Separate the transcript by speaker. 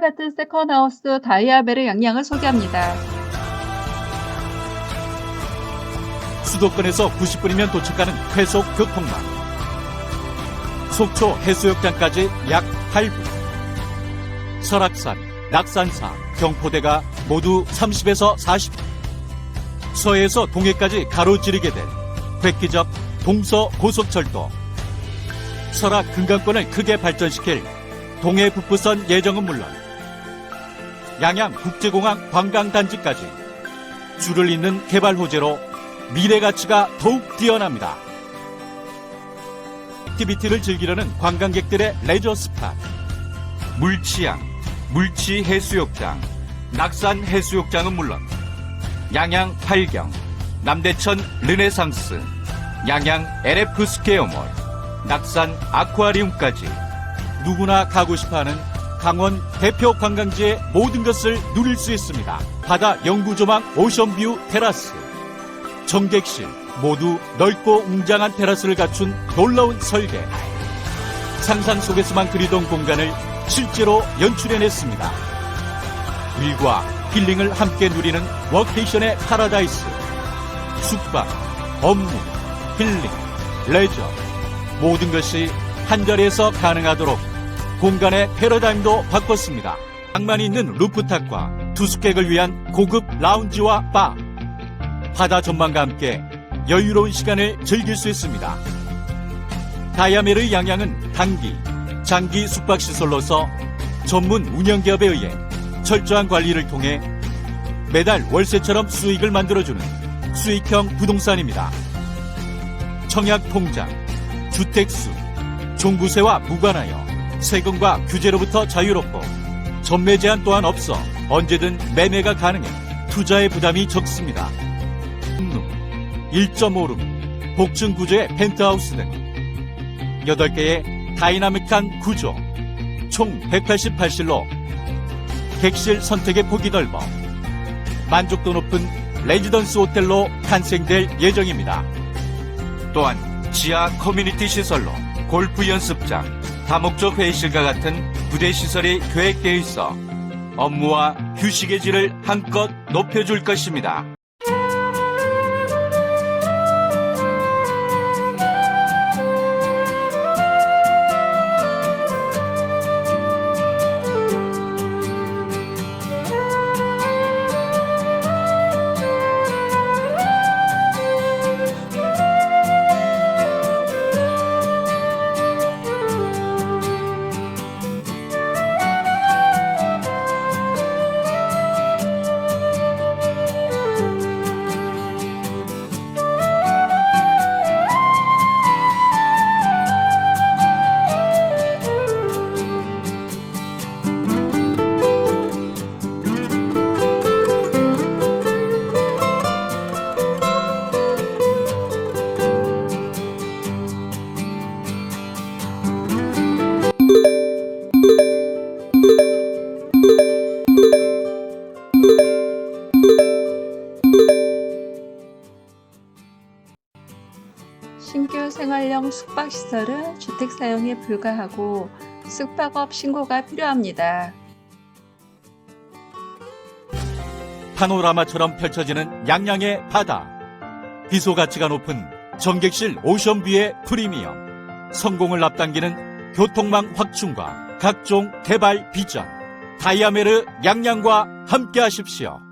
Speaker 1: 같은 세컨하우스 다이아베르 양양을 소개합니다.
Speaker 2: 수도권에서 90분이면 도착하는快速 교통망. 속초 해수욕장까지 약 8분. 설악산, 낙산사, 경포대가 모두 30에서 40분. 서해에서 동해까지 가로지르게 된 획기적 동서 고속철도. 설악 금강권을 크게 발전시킬 동해 북부선 예정은 물론 양양 국제공항 관광단지까지 줄을 잇는 개발 호재로 미래 가치가 더욱 뛰어납니다. 액티비티를 즐기려는 관광객들의 레저 스팟. 물치양, 물치 해수욕장, 낙산 해수욕장은 물론 양양 팔경, 남대천 르네상스, 양양 LF 스퀘어몰, 낙산 아쿠아리움까지 누구나 가고 싶어하는 강원 대표 관광지의 모든 것을 누릴 수 있습니다. 바다 영구조망 오션뷰 테라스. 정객실 모두 넓고 웅장한 테라스를 갖춘 놀라운 설계. 상상 속에서만 그리던 공간을 실제로 연출해냈습니다. 일과 힐링을 함께 누리는 워케이션의 파라다이스. 숙박, 업무, 힐링, 레저 모든 것이 한 자리에서 가능하도록 공간의 패러다임도 바꿨습니다. 낭만이 있는 루프탑과 투숙객을 위한 고급 라운지와 바. 바다 전망과 함께 여유로운 시간을 즐길 수 있습니다. 다이아메르 양양은 단기, 장기 숙박시설로서 전문 운영기업에 의해 철저한 관리를 통해 매달 월세처럼 수익을 만들어주는 수익형 부동산입니다. 청약 통장, 주택수, 종부세와 무관하여 세금과 규제로부터 자유롭고 전매 제한 또한 없어 언제든 매매가 가능해 투자의 부담이 적습니다. 룸, 1.5룸, 복층 구조의 펜트하우스 등 8개의 다이나믹한 구조, 총 188실로 객실 선택의 폭이 넓어 만족도 높은 레지던스 호텔로 탄생될 예정입니다. 또한 지하 커뮤니티 시설로 골프 연습장, 다목적 회의실과 같은 부대 시설이 계획되어 있어 업무와 휴식의 질을 한껏 높여줄 것입니다.
Speaker 1: 신규 생활형 숙박시설은 주택 사용에 불과하고 숙박업 신고가 필요합니다.
Speaker 2: 파노라마처럼 펼쳐지는 양양의 바다. 비소 가치가 높은 정객실 오션뷰의 프리미엄. 성공을 앞당기는 교통망 확충과 각종 개발 비전. 다이아메르 양양과 함께 하십시오.